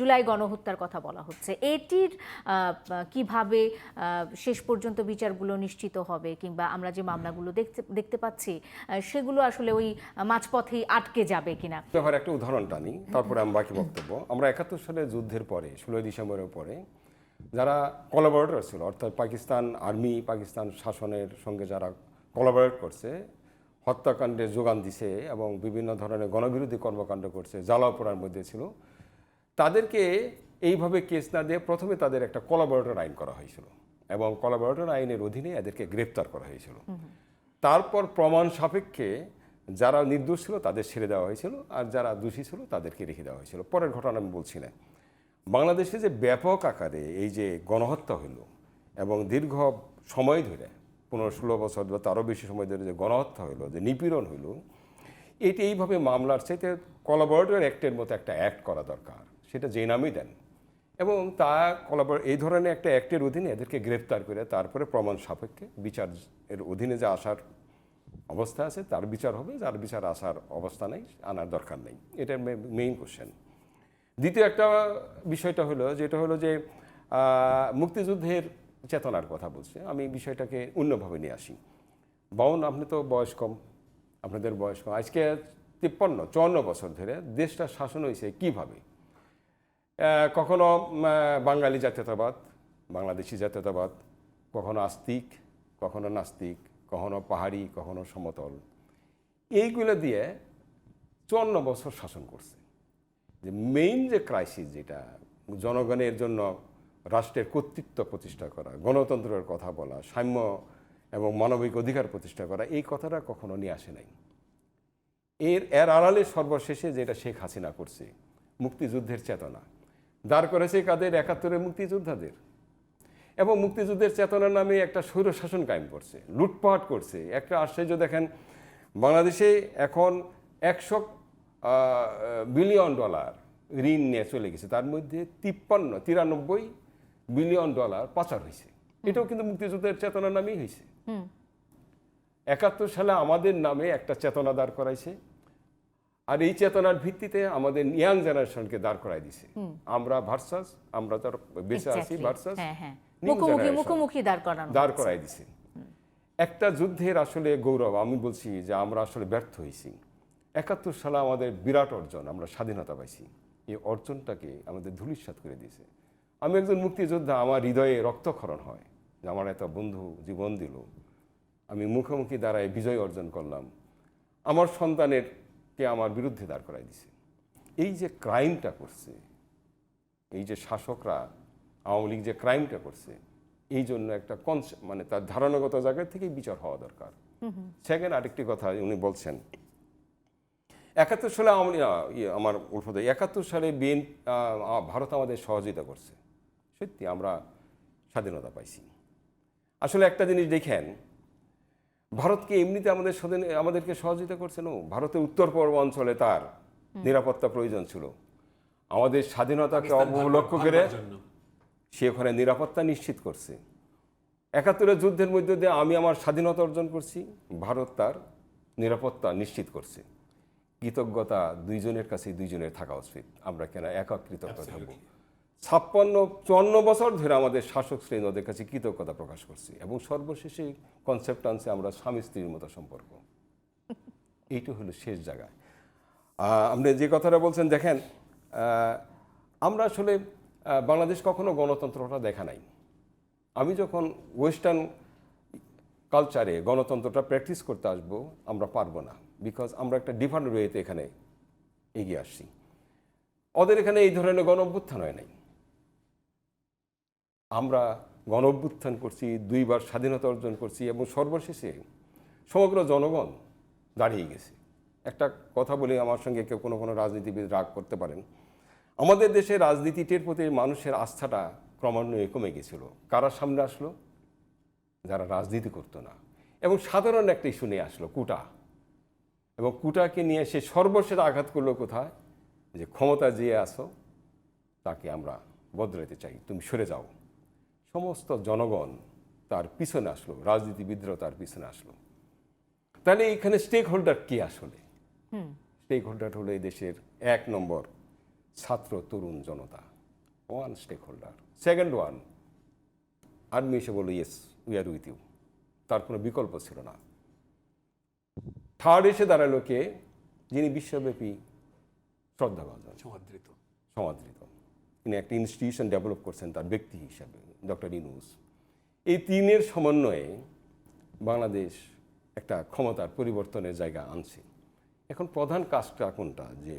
জুলাই গণহত্যার কথা বলা হচ্ছে। এটির কীভাবে শেষ পর্যন্ত বিচারগুলো নিশ্চিত হবে কিংবা আমরা যে মামলাগুলো দেখতে দেখতে পাচ্ছি সেগুলো আসলে ওই মাঝপথেই আটকে যাবে কিনা? ব্যাপারে একটা উদাহরণ টানি, তারপরে আমি বাকি বক্তব্য। আমরা একাত্তর সালে যুদ্ধের পরে, ষোলোই ডিসেম্বরের পরে, যারা কোলাবোরেটর ছিল, অর্থাৎ পাকিস্তান আর্মি পাকিস্তান শাসনের সঙ্গে যারা কোলাবোরেট করছে, হত্যাকাণ্ডে যোগান দিছে এবং বিভিন্ন ধরনের গণবিরোধী কর্মকাণ্ড করছে জ্বালাপোড়ার মধ্যে ছিল তাদেরকে এইভাবে কেস না দিয়ে প্রথমে তাদের একটা কোলাবোরেটর আইন করা হয়েছিল এবং কলাবরেটর আইনের অধীনে এদেরকে গ্রেপ্তার করা হয়েছিল। তারপর প্রমাণ সাপেক্ষে যারা নির্দোষ ছিল তাদের ছেড়ে দেওয়া হয়েছিল আর যারা দোষী ছিল তাদেরকে রেখে দেওয়া হয়েছিল। পরের ঘটনা আমি বলছি না। বাংলাদেশে যে ব্যাপক আকারে এই যে গণহত্যা হইল এবং দীর্ঘ সময় ধরে পনেরো ষোলো বছর বা তারও বেশি সময় ধরে যে গণহত্যা হইল যে নিপীড়ন হইল এটি এইভাবে মামলার চাইতে কলাবরেটর অ্যাক্টের মতো একটা অ্যাক্ট করা দরকার। সেটা যে নামই দেন। এবং তা কলাবর এই ধরনের একটা অ্যাক্টের অধীনে এদেরকে গ্রেপ্তার করে তারপরে প্রমাণ সাপেক্ষে বিচার এর অধীনে যে আসার অবস্থা আছে, তার বিচার হবে, যার বিচার আসার অবস্থা নেই, আনার দরকার নেই। এটা মেইন কোশ্চেন দ্বিতীয় একটা বিষয়টা হলো, যেটা হলো যে মুক্তিযুদ্ধের চেতনার কথা বলছে। আমি বিষয়টাকে অন্যভাবে নিয়ে আসি। বাউন, আপনি তো বয়স কম। আপনাদের বয়স কম। আজকে তিপ্পান্ন, চুয়ান্ন বছর ধরে দেশটা শাসন হয়েছে কীভাবে? কখনো বাঙালি জাতীয়তাবাদ, বাংলাদেশি জাতীয়তাবাদ, কখনো আস্তিক, কখনো নাস্তিক, কখনো পাহাড়ি, কখনো সমতল। এইগুলো দিয়ে চুয়ান্ন বছর শাসন করছে। যে মেইন যে ক্রাইসিস যেটা, জনগণের জন্য রাষ্ট্রের কর্তৃত্ব প্রতিষ্ঠা করা, গণতন্ত্রের কথা বলা, সাম্য এবং মানবিক অধিকার প্রতিষ্ঠা করা, এই কথাটা কখনো নিয়ে আসে নাই। এর এর আড়ালে সর্বশেষে যেটা শেখ হাসিনা করছে, মুক্তিযুদ্ধের চেতনা। দাঁড় করেছে কাদের? একাত্তরের মুক্তিযোদ্ধাদের। এবং মুক্তিযুদ্ধের চেতনার নামে একটা স্বৈর শাসন কায়েম করছে লুটপাট করছে। একটা আশ্চর্য দেখেন বাংলাদেশে এখন একশো বিলিয়ন ডলার ঋণ নিয়ে চলে গেছে। তার মধ্যে তিপ্পান্ন তিরানব্বই বিলিয়ন ডলার পাচার হয়েছে। এটাও কিন্তু মুক্তিযুদ্ধের চেতনার নামেই হয়েছে। একাত্তর সালে আমাদের নামে একটা চেতনা দাঁড় করাইছে। আর এই চেতনার ভিত্তিতে আমাদের ইয়াং জেনারেশনকে দাঁড় করাই দিছে। আমরা ভার্সাস আমরা তার বেঁচে আছি ভার্সাস। হ্যাঁ হ্যাঁ। মুখোমুখি মুখোমুখি দাঁড় করানো দাঁড় করাই দিছে। একটা যুদ্ধের আসলে গৌরব আমি বলছি যে আমরা আসলে ব্যর্থ হয়েছি। একাত্তর সালে আমাদের বিরাট অর্জন আমরা স্বাধীনতা পাইছি। এই অর্জনটাকে আমাদের ধূলিসাৎ করে দিয়েছে। আমি একজন মুক্তিযোদ্ধা আমার হৃদয়ে রক্তক্ষরণ হয় যে আমার এত বন্ধু জীবন দিল। আমি মুখোমুখি দাঁড়ায় বিজয় অর্জন করলাম। আমার সন্তানের কে আমার বিরুদ্ধে দাঁড় করাই দিছে। এই যে ক্রাইমটা করছে এই যে শাসকরা আওয়ামী লীগ যে ক্রাইমটা করছে এই জন্য একটা কনস মানে তার ধারণাগত জায়গা থেকেই বিচার হওয়া দরকার। সেকেন্ড আরেকটি কথা উনি বলছেন একাত্তর সালে আওয়ামী ইয়ে, আমার উল্টো একাত্তর সালে বিএন ভারত আমাদের সহযোগিতা করছে। সত্যি আমরা স্বাধীনতা পাইছি। আসলে একটা জিনিস দেখেন ভারতকে এমনিতে আমাদের স্বাধীন- আমাদেরকে সহযোগিতা করছে না ভারতের উত্তর পূর্ব অঞ্চলে তার নিরাপত্তা প্রয়োজন ছিল। আমাদের স্বাধীনতাকে অবলক্ষ করে সে ওখানে নিরাপত্তা নিশ্চিত করছে। একাত্তরের যুদ্ধের মধ্যে দিয়ে আমি আমার স্বাধীনতা অর্জন করছি ভারত তার নিরাপত্তা নিশ্চিত করছে। কৃতজ্ঞতা দুইজনের কাছে দুইজনের থাকা উচিত। আমরা কেন একা কৃতজ্ঞ থাকব ছাপ্পান্ন, চুয়ান্ন বছর ধরে আমাদের শাসক শ্রেণি ওদের কাছে কৃতজ্ঞতা প্রকাশ করছি এবং সর্বশেষে কনসেপ্ট আনছে আমরা স্বামী স্ত্রীর মতো সম্পর্ক। এইটা হলো শেষ জায়গায়। আপনি যে কথাটা বলছেন, দেখেন আমরা আসলে বাংলাদেশ কখনো গণতন্ত্রটা দেখা নাই। আমি যখন ওয়েস্টার্ন কালচারে গণতন্ত্রটা প্র্যাকটিস করতে আসব, আমরা পারব না। বিকজ আমরা একটা ডিফারেন্ট ওয়েতে এখানে এগিয়ে আসছি। ওদের এখানে এই ধরনের গণ অভ্যুত্থান হয় নাই। আমরা গণ অভ্যুত্থান করছি, দুইবার স্বাধীনতা অর্জন করছি এবং সর্বশেষে সমগ্র জনগণ দাঁড়িয়ে গেছে। একটা কথা বলে আমার সঙ্গে কেউ কোনো কোনো রাজনীতিবিদ রাগ করতে পারেন। আমাদের দেশে রাজনীতিটির প্রতি মানুষের আস্থাটা ক্রমান্বয়ে কমে গেছিল। কারা সামনে আসলো? যারা রাজনীতি করতো না। এবং সাধারণ একটা ইস্যু নিয়ে আসলো, কুটা। এবং কুটাকে নিয়ে সে সর্বশেষ আঘাত করল কোথায়? যে ক্ষমতা যে আসো, তাকে আমরা বদলাতে চাই। তুমি সরে যাও। সমস্ত জনগণ তার পিছনে আসলো রাজনীতিবিদরাও তার পিছনে আসলো। তাহলে এখানে স্টেক হোল্ডার কে আসলে? স্টেক হোল্ডার হলো এই দেশের এক নম্বর ছাত্র তরুণ জনতা one stakeholder second one army এসে বলল yes we are with you তার কোনো বিকল্প ছিল না। থার্ড এসে দাঁড়াল কে? যিনি বিশ্বব্যাপী শ্রদ্ধাভাজন। সমাদৃত। সমাদৃত। তিনি একটা ইনস্টিটিউশন ডেভেলপ করছেন তার ব্যক্তি হিসাবে ডক্টর ইনুস এই তিনের সমন্বয়ে বাংলাদেশ একটা ক্ষমতার পরিবর্তনের জায়গা আনছে। এখন প্রধান কাজটা কোনটা? যে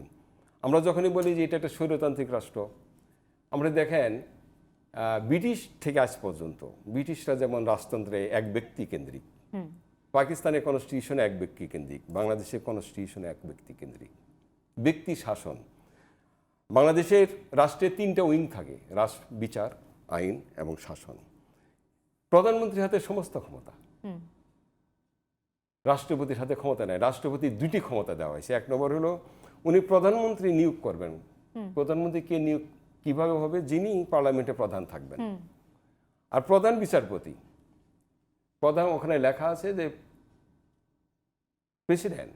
আমরা যখনই বলি যে এটা একটা স্বৈরতান্ত্রিক রাষ্ট্র আমরা দেখেন ব্রিটিশ থেকে আজ পর্যন্ত ব্রিটিশরা যেমন রাজতন্ত্রে এক ব্যক্তি কেন্দ্রিক পাকিস্তানের কনস্টিটিউশনে এক ব্যক্তি কেন্দ্রিক বাংলাদেশের কনস্টিটিউশনে এক ব্যক্তি কেন্দ্রিক। ব্যক্তি শাসন বাংলাদেশের রাষ্ট্রের তিনটা উইং থাকে রাষ্ট্র বিচার আইন এবং শাসন। প্রধানমন্ত্রীর হাতে সমস্ত ক্ষমতা। রাষ্ট্রপতির হাতে ক্ষমতা নেই। রাষ্ট্রপতি দুটি ক্ষমতা দেওয়া হয়েছে। এক নম্বর হলো উনি প্রধানমন্ত্রী নিয়োগ করবেন। প্রধানমন্ত্রী কে নিয়োগ কীভাবে হবে? যিনি পার্লামেন্টে প্রধান থাকবেন। আর প্রধান বিচারপতি প্রধান ওখানে লেখা আছে যে প্রেসিডেন্ট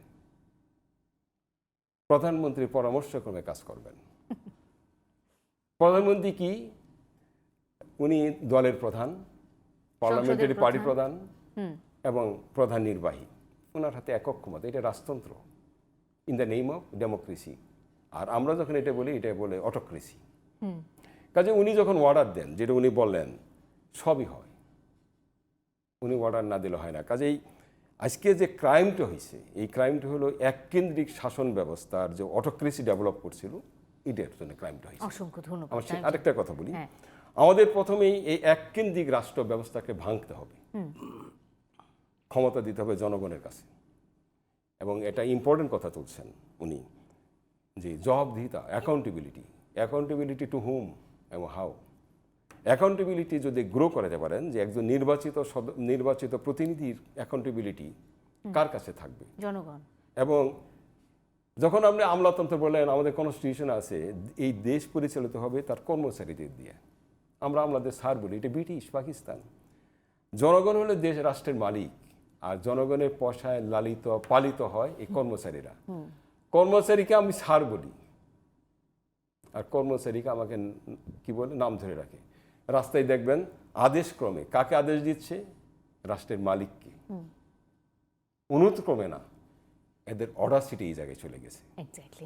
প্রধানমন্ত্রীর পরামর্শক্রমে কাজ করবেন। প্রধানমন্ত্রী কি? উনি দলের প্রধান পার্লামেন্টারি পার্টি প্রধান। এবং প্রধান নির্বাহী। ওনার হাতে একক ক্ষমতা এটা রাজতন্ত্র। In the name of democracy আর আমরা যখন এটা বলি এটা বলে অটোক্রেসি কাজে উনি যখন অর্ডার দেন যেটা উনি বললেন সবই হয়। উনি অর্ডার না দিলে হয় না। কাজেই আজকে যে ক্রাইমটা হয়েছে এই ক্রাইমটা হলো এককেন্দ্রিক শাসন ব্যবস্থার যে অটোক্রেসি ডেভেলপ করছিল এটার জন্য ক্রাইমটা হয়েছে। অসংখ্য ধন্যবাদ আরেকটা কথা বলি। হ্যাঁ। আমাদের প্রথমেই এই এককেন্দ্রিক রাষ্ট্র ব্যবস্থাকে ভাঙতে হবে। ক্ষমতা দিতে হবে জনগণের কাছে। এবং এটা ইম্পর্টেন্ট কথা তুলছেন উনি যে জবাবদিহিতা অ্যাকাউন্টেবিলিটি অ্যাকাউন্টেবিলিটি টু হুম এবং হাউ অ্যাকাউন্টেবিলিটি যদি গ্রো করাতে পারেন যে একজন নির্বাচিত নির্বাচিত প্রতিনিধির অ্যাকাউন্টেবিলিটি কার কাছে থাকবে? জনগণ। এবং যখন আপনি আমলাতন্ত্র বললেন আমাদের কনস্টিটিউশন আছে এই দেশ পরিচালিত হবে তার কর্মচারীদের দিয়ে আমরা আমলাদের সার বলি এটা ব্রিটিশ পাকিস্তান। জনগণ হলে দেশ রাষ্ট্রের মালিক আর জনগণের পয়সায় লালিত পালিত হয় এই কর্মচারীরা। কর্মচারীকে আমি সার বলি আর কর্মচারীকে আমাকে কি বলে নাম ধরে রাখে। রাস্তায় দেখবেন আদেশ ক্রমে কাকে আদেশ দিচ্ছে? রাষ্ট্রের মালিককে। অনুরোধ ক্রমে না। এদের অর্ডার সিটি এই জায়গায় চলে গেছে। এক্স্যাক্টলি